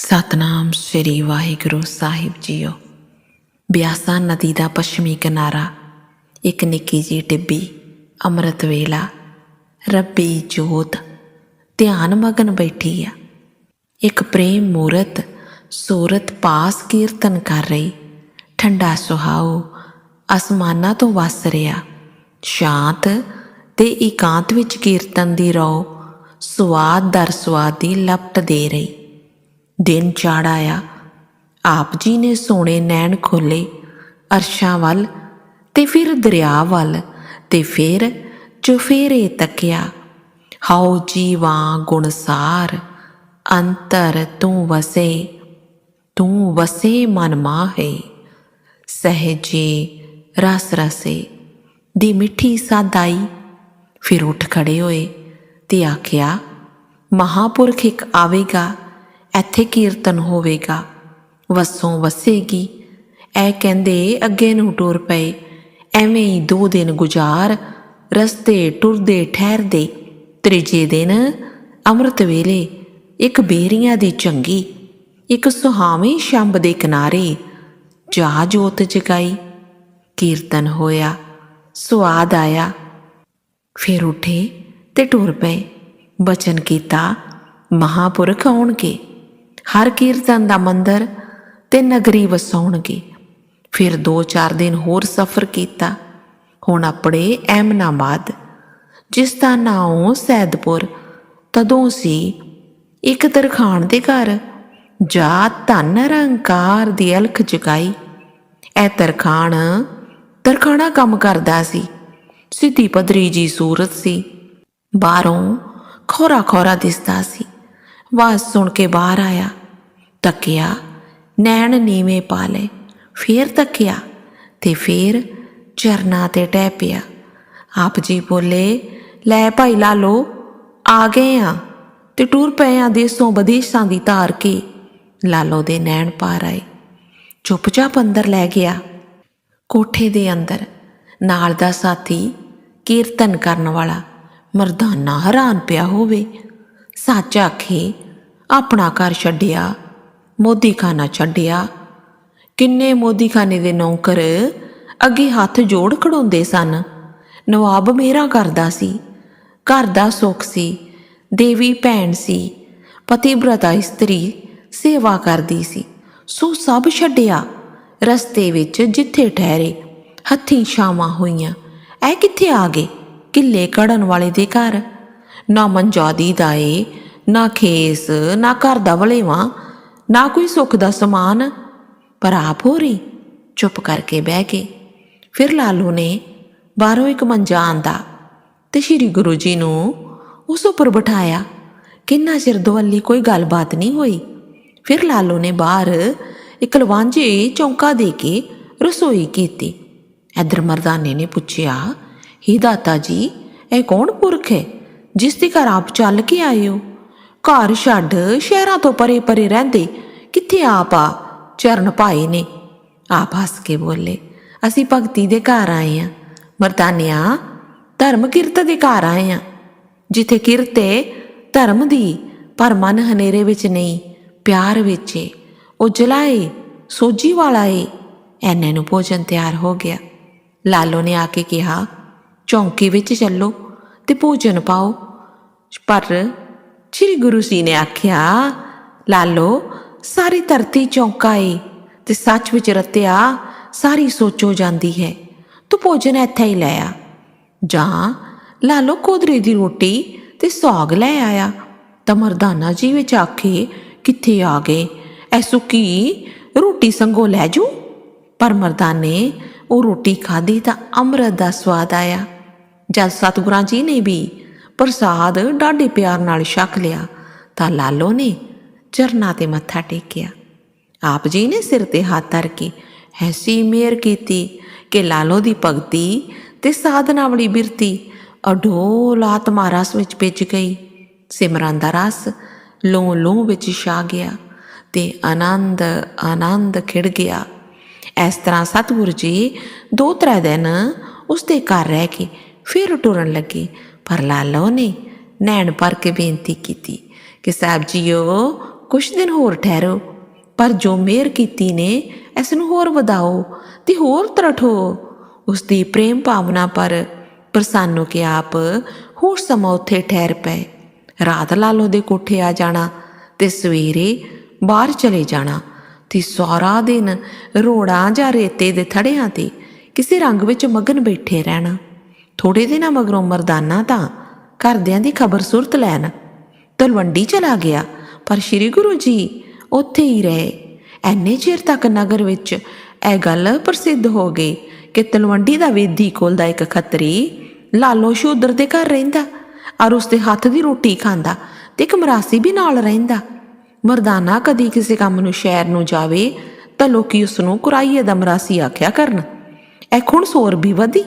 ਸਤਨਾਮ ਸ੍ਰੀ ਵਾਹਿਗੁਰੂ ਸਾਹਿਬ ਜੀਓ। ਬਿਆਸਾ ਨਦੀ ਦਾ ਪੱਛਮੀ ਕਿਨਾਰਾ, ਇੱਕ ਨਿੱਕੀ ਜਿਹੀ ਟਿੱਬੀ, ਅੰਮ੍ਰਿਤ ਵੇਲਾ, ਰੱਬੀ ਜੋਤ, ਧਿਆਨ ਮਗਨ ਬੈਠੀ ਆ। ਇੱਕ ਪ੍ਰੇਮ ਮੂਰਤ, ਸੂਰਤ ਪਾਸ ਕੀਰਤਨ ਕਰ ਰਹੀ, ਠੰਡਾ ਸੁਹਾਓ ਅਸਮਾਨਾਂ ਤੋਂ ਵਸ ਰਿਹਾ। ਸ਼ਾਂਤ ਤੇ ਇਕਾਂਤ ਵਿੱਚ ਕੀਰਤਨ ਦੀ ਰੋ ਸਵਾਦ ਦਰ ਸਵਾਦ ਦੀ ਲਪਟ ਦੇ ਰਹੀ। ਦਿਨ ਚੜ ਆਇਆ। ਆਪ ਜੀ ਨੇ ਸੋਹਣੇ ਨੈਣ ਖੋਲੇ, ਅਰਸ਼ਾਂ ਵੱਲ ਤੇ ਫਿਰ ਦਰਿਆ ਵੱਲ ਤੇ ਫਿਰ ਚੁਫੇਰੇ ਤੱਕਿਆ। ਹਉ ਜੀਵਾਂ ਗੁਣਸਾਰ ਅੰਤਰ ਤੂੰ ਵਸੇ ਤੂੰ ਵਸੇ ਮਨ ਮਾਹੇ। ਸਹਜੇ ਰਸ ਰਸੇ, ਦੀ ਮਿੱਠੀ ਸਾਦਾਈ। ਫਿਰ ਉੱਠ ਖੜੇ ਹੋਏ ਤੇ ਆਖਿਆ, ਮਹਾਪੁਰਖ ਇੱਕ ਆਵੇਗਾ। ਇੱਥੇ ਕੀਰਤਨ ਹੋਵੇਗਾ। ਵਸੋਂ ਵਸੇਗੀ। ਐ ਕਹਿੰਦੇ, ਅੱਗੇ ਨੂੰ ਟੁਰ ਪਏ। ਐਵੇਂ ਹੀ ਦੋ ਦਿਨ ਗੁਜ਼ਾਰ, ਰਸਤੇ ਟੁਰਦੇ ਠਹਿਰਦੇ। ਤੀਜੇ ਦਿਨ ਅੰਮ੍ਰਿਤ ਵੇਲੇ, ਇੱਕ ਬੇਰੀਆਂ ਦੀ ਚੰਗੀ ਇੱਕ ਸੁਹਾਵੀ ਸ਼ੰਭ ਦੇ ਕਿਨਾਰੇ ਜਾ ਜੋਤ ਜਗਾਈ। ਕੀਰਤਨ ਹੋਇਆ ਸਵਾਦ ਆਇਆ। ਫਿਰ ਉਠੇ ਤੇ ਟੁਰ ਪਏ। ਬਚਨ ਕੀਤਾ, ਮਹਾਪੁਰਖ ਆਉਣਗੇ। ਹਰ ਕੀਰਤਨ ਦਾ ਮੰਦਰ ਤੇ ਨਗਰੀ ਵਸਾਉਣਗੇ। ਫਿਰ 2-4 ਦਿਨ ਹੋਰ ਸਫ਼ਰ ਕੀਤਾ। ਹੁਣ ਆਪਣੇ ਐਮਨਾਬਾਦ, ਜਿਸ ਦਾ ਨਾਮ ਸੈਦਪੁਰ, ਤਦੋਂ ਸੀ ਇੱਕ ਤਰਖਾਣ ਦੇ ਘਰ। ਜਾ ਧਨ ਰੰਕਾਰ ਦੀ ਅਲਖ ਜਗਾਈ। ਇਹ ਤਰਖਾਣ ਤਰਖਾਣਾ ਕੰਮ ਕਰਦਾ ਸੀ। ਸਿੱਧੀ ਪਦਰੀ ਜੀ ਸੂਰਤ ਸੀ। ਬਾਹਰੋਂ ਖੋਰਾ ਖੋਰਾ ਦਿਸਦਾ ਸੀ। ਆਵਾਜ਼ ਸੁਣ ਕੇ ਬਾਹਰ ਆਇਆ। ਤੱਕਿਆ, ਨੈਣ ਨੀਵੇਂ ਪਾ ਲਏ, ਫੇਰ ਤੱਕਿਆ ਤੇ ਫੇਰ ਚਰਨਾ ਤੇ ਟਹਿ ਪਿਆ। ਆਪ ਜੀ ਬੋਲੇ, ਲੈ ਭਾਈ ਲਾਲੋ, ਆ ਗਏ ਆ ਤੇ ਟੁਰ ਪਏ ਆ ਦੇਸੋਂ ਵਿਦੇਸ਼ਾਂ ਦੀ ਧਾਰ ਕੇ। ਲਾਲੋ ਦੇ ਨੈਣ ਪਾਰ ਆਏ। ਚੁੱਪਚਾਪ ਅੰਦਰ ਲੈ ਗਿਆ। ਕੋਠੇ ਦੇ ਅੰਦਰ ਨਾਲ ਦਾ ਸਾਥੀ ਕੀਰਤਨ ਕਰਨ ਵਾਲਾ ਮਰਦਾਨਾ ਹੈਰਾਨ ਪਿਆ ਹੋਵੇ। ਸੱਚ ਆਖੇ, ਆਪਣਾ ਘਰ ਛੱਡਿਆ ਮੋਦੀਖਾਨਾ ਛੱਡਿਆ। ਕਿੰਨੇ ਮੋਦੀਖਾਨੇ ਦੇ ਨੌਕਰ ਅੱਗੇ ਹੱਥ ਜੋੜ ਖੜਾਉਂਦੇ ਸਨ। ਨਵਾਬ ਮੇਰਾ ਕਰਦਾ ਸੀ। ਘਰ ਦਾ ਸੁੱਖ ਸੀ। ਦੇਵੀ ਭੈਣ ਸੀ। ਪਤੀਬ੍ਰਤਾ ਇਸਤਰੀ ਸੇਵਾ ਕਰਦੀ ਸੀ। ਸੋ ਸਭ ਛੱਡਿਆ। ਰਸਤੇ ਵਿੱਚ ਜਿੱਥੇ ਠਹਿਰੇ, ਹੱਥੀਂ ਛਾਵਾਂ ਹੋਈਆਂ। ਐ ਕਿੱਥੇ ਆ ਗਏ? ਕਿੱਲੇ ਕੜਨ ਵਾਲੇ ਦੇ ਘਰ। ਨਾ ਮੰਜਾਦੀ ਦਾਏ ਨਾ ਖੇਸ, ਨਾ ਘਰ ਦਾ ਵਲੇਵਾ। ਨਾ ਕੋਈ ਸੁੱਖ ਦਾ ਸਮਾਨ, ਪਰ ਆਪ ਹੋ ਰਹੀ, ਚੁੱਪ ਕਰਕੇ ਬਹਿ ਕੇ। ਫਿਰ ਲਾਲੂ ਨੇ ਬਾਹਰੋਂ ਇੱਕ ਮੰਜਾ ਆਂਦਾ ਤੇ ਸ਼੍ਰੀ ਗੁਰੂ ਜੀ ਨੂੰ ਉਸ ਉੱਪਰ ਬਿਠਾਇਆ। ਕਿੰਨਾ ਚਿਰ ਦੁਆਲੀ ਕੋਈ ਗੱਲਬਾਤ ਨਹੀਂ ਹੋਈ। ਫਿਰ ਲਾਲੂ ਨੇ ਬਾਹਰ ਇੱਕ ਲਵਾਂਝੇ ਚੌਂਕਾ ਦੇ ਕੇ ਰਸੋਈ ਕੀਤੀ। ਇਧਰ ਮਰਦਾਨੇ ਨੇ ਪੁੱਛਿਆ, ਹੀ ਦਾਤਾ ਜੀ, ਇਹ ਕੌਣ ਪੁਰਖ ਹੈ, ਜਿਸ ਦੇ ਘਰ ਆਪ ਚੱਲ ਕੇ ਆਏ ਹੋ? ਘਰ ਛੱਡ ਸ਼ਹਿਰਾਂ ਤੋਂ ਪਰੇ ਪਰੇ ਰਹਿੰਦੇ। ਕਿੱਥੇ ਆਪ ਆ? ਚਰਨ ਪਾਏ ਨੇ। ਆਪ ਹੱਸ ਕੇ ਬੋਲੇ, ਅਸੀਂ ਭਗਤੀ ਦੇ ਘਰ ਆਏ ਆ। ਮਰਦਾਨਿਆ, ਧਰਮ ਕਿਰਤ ਦੇ ਘਰ ਆਏ ਆ। ਜਿੱਥੇ ਕਿਰਤੇ ਧਰਮ ਦੀ, ਪਰ ਮਨ ਹਨੇਰੇ ਵਿੱਚ ਨਹੀਂ, ਪਿਆਰ ਵਿੱਚ ਏ। ਉਹ ਜਲਾਏ ਸੋਜੀ ਵਾਲਾ ਏ। ਐਨੇ ਨੂੰ ਭੋਜਨ ਤਿਆਰ ਹੋ ਗਿਆ। ਲਾਲੋ ਨੇ ਆ ਕੇ ਕਿਹਾ, ਚੌਂਕੀ ਵਿੱਚ ਚੱਲੋ ਤੇ ਭੋਜਨ ਪਾਓ। ਪਰ ਸ੍ਰੀ ਗੁਰੂ ਜੀ ਨੇ ਆਖਿਆ ਲਾਲੋ ਸਾਰੀ ਧਰਤੀ ਚੌਂਕਾ ਏ ਤੇ ਸੱਚ ਵਿੱਚ ਰਤਿਆ, ਸਾਰੀ ਸੋਚੋ ਜਾਂਦੀ ਹੈ। ਤੂੰ ਭੋਜਨ ਇੱਥੇ ਹੀ ਲੈ ਆ। ਜਾਂ ਲਾਲੋ ਕੋਦਰੇ ਦੀ ਰੋਟੀ ਤੇ ਸਾਗ ਲੈ ਆਇਆ। ਤਾਂ ਮਰਦਾਨਾ ਜੀ ਵਿੱਚ ਆਖੇ, ਕਿੱਥੇ ਆ ਗਏ? ਐ ਸੁੱਕੀ ਰੋਟੀ ਸੰਗੋ ਲੈ ਜੂ? ਪਰ ਮਰਦਾਨੇ, ਉਹ ਰੋਟੀ ਖਾਧੀ ਤਾਂ ਅੰਮ੍ਰਿਤ ਦਾ ਸਵਾਦ ਆਇਆ। ਜਦ ਸਤਿਗੁਰਾਂ ਜੀ ਨੇ ਵੀ ਪ੍ਰਸਾਦ ਡਾਢੇ ਪਿਆਰ ਨਾਲ ਛਕ ਲਿਆ, ਤਾਂ ਲਾਲੋ ਨੇ ਚਰਨਾ ਤੇ ਮੱਥਾ ਟੇਕਿਆ। ਆਪ ਜੀ ਨੇ ਸਿਰ ਤੇ ਹੱਥ ਧਰ ਕੇ ਐਸੀ ਮਿਹਰ ਕੀਤੀ ਕਿ ਲਾਲੋ ਦੀ ਭਗਤੀ ਤੇ ਸਾਧਨਾ ਵਾਲੀ ਬਿਰਤੀ ਅਡੋਲ ਆਤਮਾ ਰਸ ਵਿੱਚ ਭਿੱਜ ਗਈ। ਸਿਮਰਨ ਦਾ ਰਸ ਲੋ ਲੋ ਵਿੱਚ ਛਾ ਗਿਆ ਤੇ ਆਨੰਦ ਆਨੰਦ ਖਿੜ ਗਿਆ। ਇਸ ਤਰ੍ਹਾਂ ਸਤਿਗੁਰੂ ਜੀ ਦੋ ਤਰੇ ਦਿਨ ਉਸ ਦੇ ਘਰ ਰਹਿ ਕੇ ਫਿਰ ਟੁਰਨ ਲੱਗੇ। ਪਰ ਲਾਲੋ ਨੇ ਨੈਣ ਭਰ ਕੇ ਬੇਨਤੀ ਕੀਤੀ ਕਿ ਸਾਹਿਬ ਜੀਓ, ਕੁਛ ਦਿਨ ਹੋਰ ਠਹਿਰੋ, ਪਰ ਜੋ ਮਿਹਰ ਕੀਤੀ ਨੇ ਇਸ ਨੂੰ ਹੋਰ ਵਧਾਓ ਤੇ ਹੋਰ ਤਰਠੋ। ਉਸ ਦੀ ਪ੍ਰੇਮ ਭਾਵਨਾ ਪਰ ਪ੍ਰਸੰਨ ਹੋ ਕੇ ਆਪ ਹੋਰ ਸਮਾਂ ਉੱਥੇ ਠਹਿਰ ਪਏ। ਰਾਤ ਲਾਲੋ ਦੇ ਕੋਠੇ ਆ ਜਾਣਾ ਤੇ ਸਵੇਰੇ ਬਾਹਰ ਚਲੇ ਜਾਣਾ ਤੇ ਸਾਰਾ ਦਿਨ ਰੋੜਾਂ ਜਾਂ ਰੇਤੇ ਦੇ ਥੜਿਆਂ ਤੇ ਕਿਸੇ ਰੰਗ ਵਿੱਚ ਮਗਨ ਬੈਠੇ ਰਹਿਣਾ। ਥੋੜੇ ਦਿਨਾਂ ਮਗਰੋਂ ਮਰਦਾਨਾ ਤਾਂ ਘਰਦਿਆਂ ਦੀ ਖਬਰ ਸੁਰਤ ਲੈਣ ਤਲਵੰਡੀ ਚਲਾ ਗਿਆ, ਪਰ ਸ੍ਰੀ ਗੁਰੂ ਜੀ ਉੱਥੇ ਹੀ ਰਹੇ। ਐਨੇ ਚਿਰ ਤੱਕ ਨਗਰ ਵਿੱਚ ਇਹ ਗੱਲ ਪ੍ਰਸਿੱਧ ਹੋ ਗਈ ਕਿ ਤਲਵੰਡੀ ਦਾ ਵੇਦੀ ਕੋਲ ਦਾ ਇੱਕ ਖੱਤਰੀ ਲਾਲੋ ਸ਼ੂਦਰ ਦੇ ਘਰ ਰਹਿੰਦਾ ਔਰ ਉਸਦੇ ਹੱਥ ਦੀ ਰੋਟੀ ਖਾਂਦਾ ਤੇ ਇੱਕ ਮਰਾਸੀ ਵੀ ਨਾਲ ਰਹਿੰਦਾ। ਮਰਦਾਨਾ ਕਦੀ ਕਿਸੇ ਕੰਮ ਨੂੰ ਸ਼ਹਿਰ ਨੂੰ ਜਾਵੇ ਤਾਂ ਲੋਕੀ ਉਸ ਨੂੰ ਕੁਰਾਈਏ ਦਾ ਮਰਾਸੀ ਆਖਿਆ ਕਰਨ। ਇਹ ਖੁਣ ਸੋਰ ਵੀ ਵਧੀ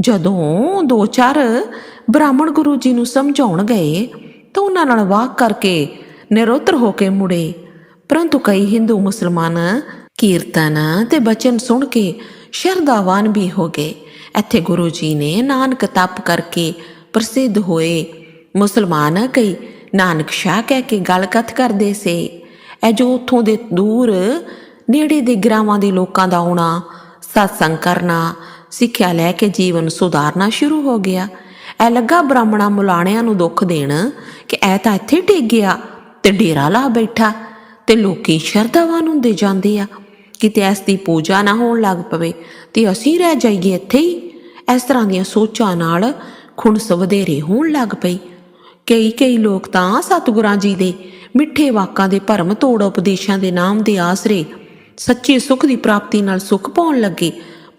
ਜਦੋਂ ਦੋ ਚਾਰ ਬ੍ਰਾਹਮਣ ਗੁਰੂ ਜੀ ਨੂੰ ਸਮਝਾਉਣ ਗਏ ਤਾਂ ਉਹਨਾਂ ਨਾਲ ਵਾਹ ਕਰਕੇ ਨਿਰੋਤਰ ਹੋ ਕੇ ਮੁੜੇ। ਪਰੰਤੂ ਕਈ ਹਿੰਦੂ ਮੁਸਲਮਾਨ ਕੀਰਤਨ ਤੇ ਬਚਨ ਸੁਣ ਕੇ ਸ਼ਰਧਾਵਾਨ ਵੀ ਹੋ ਗਏ। ਇੱਥੇ ਗੁਰੂ ਜੀ ਨੇ ਨਾਨਕ ਤਪ ਕਰਕੇ ਪ੍ਰਸਿੱਧ ਹੋਏ। ਮੁਸਲਮਾਨ ਕਈ ਨਾਨਕ ਸ਼ਾਹ ਕਹਿ ਕੇ ਗੱਲ ਕਥ ਕਰਦੇ ਸੇ। ਇਹ ਜੋ ਉਥੋਂ ਦੇ ਦੂਰ, ਨੇੜੇ ਦੇ ਗ੍ਰਾਮਾਂ ਦੇ ਲੋਕਾਂ ਦਾ ਆਉਣਾ, ਸਤਸੰਗ ਕਰਨਾ ਸਿੱਖਿਆ ਲੈ ਕੇ ਜੀਵਨ ਸੁਧਾਰਨਾ ਸ਼ੁਰੂ ਹੋ ਗਿਆ। ਇਹ ਲੱਗਾ ਬ੍ਰਾਹਮਣਾ ਮੁਲਾਣਿਆਂ ਨੂੰ ਦੁੱਖ ਦੇਣ ਕਿ ਇਹ ਤਾਂ ਇੱਥੇ ਟਿਕ ਗਿਆ ਤੇ ਡੇਰਾ ਲਾ ਬੈਠਾ ਤੇ ਲੋਕੀ ਸ਼ਰਧਾਵਾਨ ਹੁੰਦੇ ਜਾਂਦੇ ਆ। ਕਿਤੇ ਇਸ ਦੀ ਪੂਜਾ ਨਾ ਹੋਣ ਲੱਗ ਪਵੇ ਤੇ ਅਸੀਂ ਰਹਿ ਜਾਈਏ ਇੱਥੇ ਹੀ। ਇਸ ਤਰ੍ਹਾਂ ਦੀਆਂ ਸੋਚਾਂ ਨਾਲ ਖੁਣਸ ਵਧੇਰੇ ਹੋਣ ਲੱਗ ਪਈ। ਕਈ ਕਈ ਲੋਕ ਤਾਂ ਸਤਿਗੁਰਾਂ ਜੀ ਦੇ ਮਿੱਠੇ ਵਾਕਾਂ ਦੇ ਭਰਮ ਤੋੜ ਉਪਦੇਸ਼ਾਂ ਦੇ ਨਾਮ ਦੇ ਆਸਰੇ ਸੱਚੇ ਸੁੱਖ ਦੀ ਪ੍ਰਾਪਤੀ ਨਾਲ ਸੁੱਖ ਪਾਉਣ ਲੱਗੇ।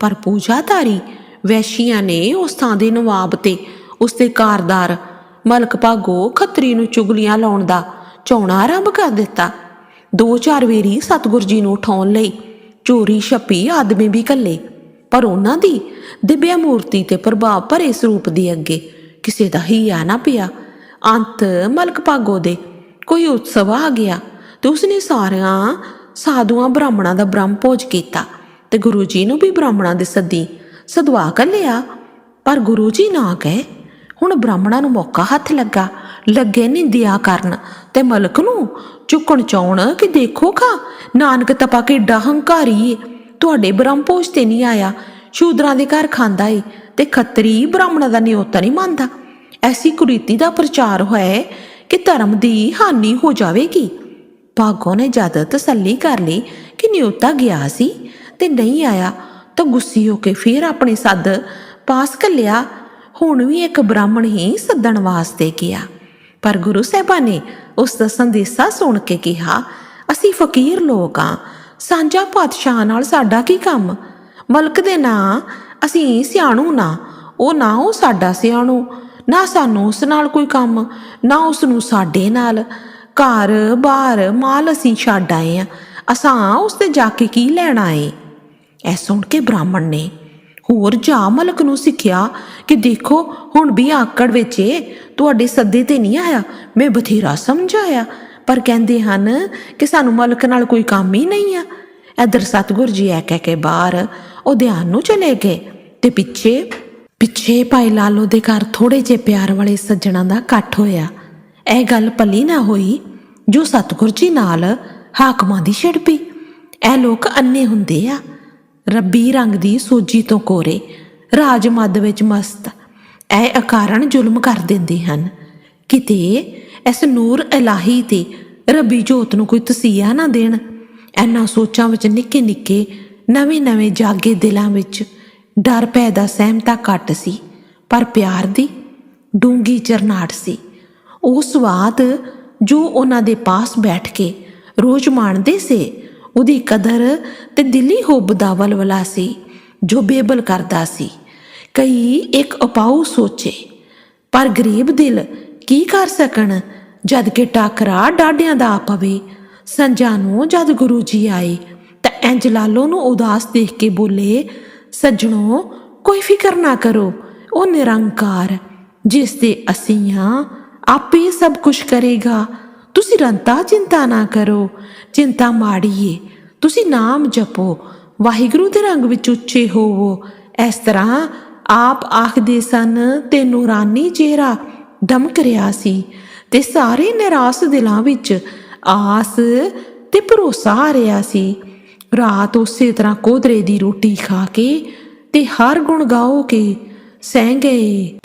ਪਰ ਪੂਜਾਧਾਰੀ ਵੈਸ਼ੀਆਂ ਨੇ ਉਸ ਥਾਂ ਦੇ ਨਵਾਬ ਤੇ ਉਸ ਦੇ ਕਾਰਦਾਰ ਮਲਕ ਭਾਗੋ ਖੱਤਰੀ ਨੂੰ ਚੁਗਲੀਆਂ ਲਾਉਣ ਦਾ ਚੌਣਾ ਆਰੰਭ ਕਰ ਦਿੱਤਾ। ਦੋ ਚਾਰ ਵੇਰੀ ਸਤਿਗੁਰ ਜੀ ਨੂੰ ਉਠਾਉਣ ਲਈ ਚੋਰੀ ਛੱਪੀ ਆਦਮੀ ਵੀ ਕੱਲੇ ਪਰ ਉਹਨਾਂ ਦੀ ਦਿਵਿਆ ਮੂਰਤੀ ਤੇ ਪ੍ਰਭਾਵ ਭਰੇ ਸਰੂਪ ਦੇ ਅੱਗੇ ਕਿਸੇ ਦਾ ਹੀ ਆ ਨਾ ਪਿਆ। ਅੰਤ ਮਲਕ ਭਾਗੋ ਦੇ ਕੋਈ ਉਤਸਵ ਆ ਗਿਆ ਤੇ ਉਸਨੇ ਸਾਰਿਆਂ ਸਾਧੂਆਂ ਬ੍ਰਾਹਮਣਾਂ ਦਾ ਬ੍ਰਹਮ ਭੋਜ ਕੀਤਾ। ਤੇ ਗੁਰੂ ਜੀ ਨੂੰ ਵੀ ਬ੍ਰਾਹਮਣਾਂ ਦੇ ਸੱਦੀ ਸਦਵਾ ਕਰ ਲਿਆ। ਪਰ ਗੁਰੂ ਜੀ ਨਾ ਗਏ। ਹੁਣ ਬ੍ਰਾਹਮਣਾਂ ਨੂੰ ਮੌਕਾ ਹੱਥ ਲੱਗਾ। ਲੱਗੇ ਨਹੀਂ ਦਿਆ ਕਰਨ ਤੇ ਮਲਕ ਨੂੰ ਚੁੱਕਣ ਚਾਉਣ ਕਿ ਦੇਖੋ ਖਾ ਨਾਨਕ ਤਪਾ ਕੇ ਏਡਾ ਹੰਕਾਰੀ ਏ। ਤੁਹਾਡੇ ਬ੍ਰਹਮ ਭੋਜ ਤੇ ਨਹੀਂ ਆਇਆ। ਸ਼ੂਦਰਾਂ ਦੇ ਘਰ ਖਾਂਦਾ ਏ ਤੇ ਖੱਤਰੀ ਬ੍ਰਾਹਮਣਾਂ ਦਾ ਨਿਯੋਤਾ ਨਹੀਂ ਮੰਨਦਾ। ਐਸੀ ਕੁਰੀਤੀ ਦਾ ਪ੍ਰਚਾਰ ਹੋਇਆ ਕਿ ਧਰਮ ਦੀ ਹਾਨੀ ਹੋ ਜਾਵੇਗੀ। ਭਾਗੋ ਨੇ ਜਦ ਤਸੱਲੀ ਕਰ ਲਈ ਕਿ ਨਿਯੋਤਾ ਗਿਆ ਸੀ। ਤੇ ਨਹੀਂ ਆਇਆ ਤਾਂ ਗੁੱਸੀ ਹੋ ਕੇ ਫੇਰ ਆਪਣੇ ਸੱਦ ਪਾਸ ਕੱਲਿਆ ਹੁਣ ਵੀ ਇੱਕ ਬ੍ਰਾਹਮਣ ਹੀ ਸੱਦਣ ਵਾਸਤੇ ਗਿਆ। ਪਰ ਗੁਰੂ ਸਾਹਿਬਾਂ ਨੇ ਉਸ ਦਾ ਸੰਦੇਸ਼ਾ ਸੁਣ ਕੇ ਕਿਹਾ, ਅਸੀਂ ਫਕੀਰ ਲੋਕ ਆ। ਸਾਂਝਾ ਪਾਤਸ਼ਾਹ ਨਾਲ ਸਾਡਾ ਕੀ ਕੰਮ? ਮਲਕ ਦੇ ਨਾਂ ਅਸੀਂ ਸਿਆਣੂ ਨਾ। ਉਹ ਨਾ ਉਹ ਸਾਡਾ ਸਿਆਣੂ, ਨਾ ਸਾਨੂੰ ਉਸ ਨਾਲ ਕੋਈ ਕੰਮ, ਨਾ ਉਸ ਨੂੰ ਸਾਡੇ ਨਾਲ। ਘਰ ਬਾਹਰ ਮਾਲ ਅਸੀਂ ਛੱਡ ਆਏ ਆ। ਅਸਾਂ ਉਸ ਤੇ ਜਾ ਕੇ ਕੀ ਲੈਣਾ ਏ ਇਹ ਸੁਣ ਕੇ ਬ੍ਰਾਹਮਣ ਨੇ ਹੋਰ ਜਾ ਮਲਕ ਨੂੰ ਸਿੱਖਿਆ ਕਿ ਦੇਖੋ, ਹੁਣ ਵੀ ਆਕੜ ਵਿੱਚ ਏ, ਤੁਹਾਡੇ ਸੱਦੇ ਤੇ ਨਹੀਂ ਆਇਆ, ਮੈਂ ਬਥੇਰਾ ਸਮਝਾਇਆ। ਪਰ ਕਹਿੰਦੇ ਹਨ ਕਿ ਸਾਨੂੰ ਮਲਕ ਨਾਲ ਕੋਈ ਕੰਮ ਹੀ ਨਹੀਂ ਆ। ਇਧਰ ਸਤਗੁਰ ਜੀ ਐ ਕਹਿ ਕੇ ਬਾਹਰ ਉਹ ਧਿਆਨ ਨੂੰ ਚਲੇ ਗਏ ਤੇ ਪਿੱਛੇ ਪਿੱਛੇ ਭਾਈ ਲਾਲੋ ਦੇ ਘਰ ਥੋੜੇ ਜਿਹੇ ਪਿਆਰ ਵਾਲੇ ਸੱਜਣਾ ਦਾ ਇਕੱਠ ਹੋਇਆ। ਇਹ ਗੱਲ ਪੱਲੀ ਨਾ ਹੋਈ, ਜੋ ਸਤਗੁਰ ਜੀ ਨਾਲ ਹਾਕਮਾਂ ਦੀ ਛਿੜ ਪਈ ਇਹ ਲੋਕ ਅੰਨੇ ਹੁੰਦੇ ਆ। ਰੱਬੀ ਰੰਗ ਦੀ ਸੋਜੀ ਤੋਂ ਕੋਰੇ ਰਾਜ ਮੱਦ ਵਿੱਚ ਮਸਤ। ਇਹ ਅਕਾਰਨ ਜ਼ੁਲਮ ਕਰ ਦਿੰਦੇ ਹਨ। ਕਿਤੇ ਇਸ ਨੂਰ ਇਲਾਹੀ ਤੇ ਰੱਬੀ ਜੋਤ ਨੂੰ ਕੋਈ ਤਸੀਹਾ ਨਾ ਦੇਣ। ਐਨਾ ਸੋਚਾਂ ਵਿੱਚ ਨਿੱਕੇ ਨਿੱਕੇ, ਨਵੇਂ ਨਵੇਂ ਜਾਗੇ ਦਿਲਾਂ ਵਿੱਚ ਡਰ ਪੈਦਾ ਸਹਿਮਤਾ ਘੱਟ ਸੀ, ਪਰ ਪਿਆਰ ਦੀ ਡੂੰਗੀ ਚਰਨਾਟ ਸੀ। ਉਹ ਸਵਾਦ ਜੋ ਉਹਨਾਂ ਦੇ ਪਾਸ ਬੈਠ ਕੇ ਰੋਜ਼ ਮਾਣਦੇ ਸੇ ਉਹਦੀ ਕਦਰ ਤੇ ਦਿਲੀ ਹੁੱਬ ਦਾ ਵਲਵਲਾ ਸੀ, ਜੋ ਬੇਬਲ ਕਰਦਾ ਸੀ। ਕਈ ਇੱਕ ਉਪਾਉ ਸੋਚੇ, ਪਰ ਗਰੀਬ ਦਿਲ ਕੀ ਕਰ ਸਕਣ, ਜਦ ਕਿ ਟਾਕਰਾ ਡਾਡਿਆਂ ਦਾ ਪਵੇ। ਸੰਜਾ ਨੂੰ ਜਦ ਗੁਰੂ ਜੀ ਆਏ, ਤਾਂ ਇੰਜ ਲਾਲੋ ਨੂੰ ਉਦਾਸ ਦੇਖ ਕੇ ਬੋਲੇ, ਸੱਜਣੋ, ਕੋਈ ਫਿਕਰ ਨਾ ਕਰੋ, ਉਹ ਨਿਰੰਕਾਰ, ਜਿਸ 'ਤੇ ਅਸੀਂ ਹਾਂ, ਆਪੇ ਸਭ ਕੁਝ ਕਰੇਗਾ। ਤੁਸੀਂ ਰੰਤਾ ਚਿੰਤਾ ਨਾ ਕਰੋ, ਚਿੰਤਾ ਮਾੜੀਏ। ਤੁਸੀਂ ਨਾਮ ਜਪੋ, ਵਾਹਿਗੁਰੂ ਦੇ ਰੰਗ ਵਿੱਚ ਉੱਚੇ ਹੋਵੋ। ਇਸ ਤਰ੍ਹਾਂ ਆਪ ਆਖਦੇ ਸਨ ਤੇ ਨੂਰਾਨੀ ਚਿਹਰਾ ਦਮਕ ਰਿਹਾ ਸੀ ਤੇ ਸਾਰੇ ਨਿਰਾਸ ਦਿਲਾਂ ਵਿੱਚ ਆਸ ਤੇ ਭਰੋਸਾ ਆ ਰਿਹਾ ਸੀ। ਰਾਤ ਉਸੇ ਤਰ੍ਹਾਂ ਕੋਧਰੇ ਦੀ ਰੋਟੀ ਖਾ ਕੇ ਤੇ ਹਰ ਗੁਣ ਗਾਓ ਕੇ ਸਹਿ ਗਏ।